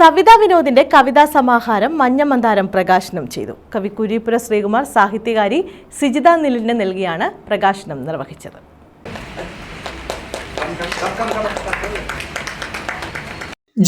സവിത വിനോദിന്റെ കവിതാ സമാഹാരം മഞ്ഞമന്താരം പ്രകാശനം ചെയ്തു. കവി കുരീപുര ശ്രീകുമാർ സാഹിത്യകാരി സിജിത നിലിന് നൽകിയാണ് പ്രകാശനം നിർവഹിച്ചത്.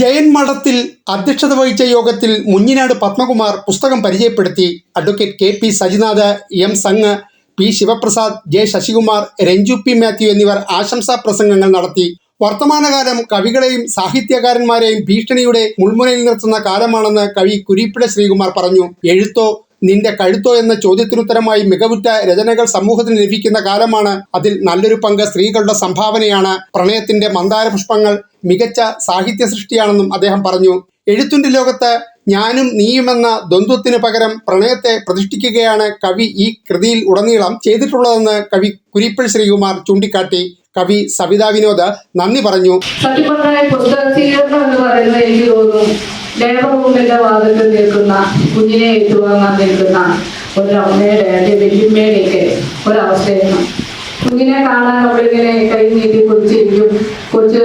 ജയൻ മഠത്തിൽ അധ്യക്ഷത വഹിച്ച യോഗത്തിൽ മുഞ്ഞിനാട് പത്മകുമാർ പുസ്തകം പരിചയപ്പെടുത്തി. Advocate K P Sajinath M Sangh P Sivaprasad J Sasikumar Ranju P Mathew എന്നിവർ ആശംസാ പ്രസംഗങ്ങൾ നടത്തി. വർത്തമാനകാലം കവികളെയും സാഹിത്യകാരന്മാരെയും ഭീഷണിയുടെ മുൾമുനയിൽ നിർത്തുന്ന കാലമാണെന്ന് കവി കുരീപ്പിട ശ്രീകുമാർ പറഞ്ഞു. എഴുത്തോ നിന്റെ കഴുത്തോ എന്ന ചോദ്യത്തിനുത്തരമായി മികവുറ്റ രചനകൾ സമൂഹത്തിന് ലഭിക്കുന്ന കാലമാണ് അതിൽ നല്ലൊരു പങ്ക് സ്ത്രീകളുടെ സംഭാവനയാണ്. പ്രണയത്തിന്റെ മന്ദാര പുഷ്പങ്ങൾ മികച്ച സാഹിത്യ സൃഷ്ടിയാണെന്നും അദ്ദേഹം പറഞ്ഞു. എഴുത്തിന്റെ ലോകത്ത് ഞാനും നീയുമെന്ന ദ്വന്ദ്വത്തിന് പകരം പ്രണയത്തെ പ്രതിഷ്ഠിക്കുകയാണ് കവി ഈ കൃതിയിൽ ഉടനീളം ചെയ്തിട്ടുള്ളതെന്ന് കവി കുരിപ്പിൾ ശ്രീകുമാർ ചൂണ്ടിക്കാട്ടി. കവി സവിതാ വിനോദ് നന്ദി പറഞ്ഞു. എന്ന് കുഞ്ഞിനെ ഏറ്റുവാങ്ങാൻ നിൽക്കുന്ന അല്ലെങ്കിൽ വലിയമ്മയുടെയൊക്കെ ഒരവസ്ഥയാണ്. കുഞ്ഞിനെ കാണാൻ അവളിങ്ങനെ കൈ നീട്ടി കുറിച്ചിരിക്കും. കൊച്ച്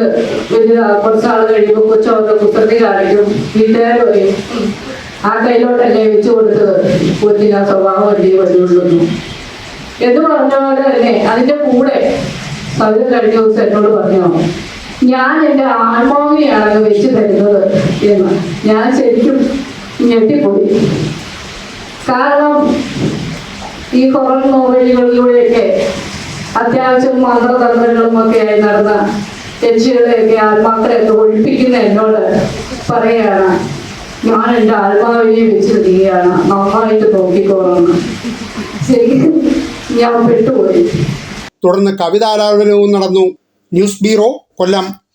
വലിയ കുറച്ച് ആൾ കഴിയുമ്പോൾ കൊച്ചു അവരുടെ കുസൃതി കാണിക്കും. വീട്ടുകാർ പറയും ആ കയ്യിലോട്ടല്ലേ വെച്ചു കൊടുത്തത്? കൊച്ചിന് ആ സ്വഭാവം വലിയ വരുള്ളൂ എന്ന് പറഞ്ഞ പോലെ തന്നെ അതിന്റെ കൂടെ സവിത കഴിഞ്ഞ ദിവസം എന്നോട് പറഞ്ഞു ഞാൻ എന്റെ ആത്മാവിനെയാണ് വെച്ച് തരുന്നത് എന്ന്. ഞാൻ ശരിക്കും ഞെട്ടിപ്പോയി. കാരണം ഈ ഹൊറർ നോവലുകളിലൂടെയൊക്കെ അത്യാവശ്യം മന്ത്രതന്ത്രങ്ങളും ഒക്കെ ആയി നടന്ന രക്ഷികളെയൊക്കെ ആത്മാക്കളെയൊക്കെ ഒഴിപ്പിക്കുന്ന എന്നോട് പറയാണ് ഞാൻ എന്റെ ആത്മാവിനെ വെച്ച് തരികയാണ്. നന്നായിട്ട് നോക്കിക്കോളണം ശരിക്കും ഞാൻ പെട്ടുപോയി. തുടർന്ന് കവിതാലാപനവും നടന്നു. News bureau Kollam.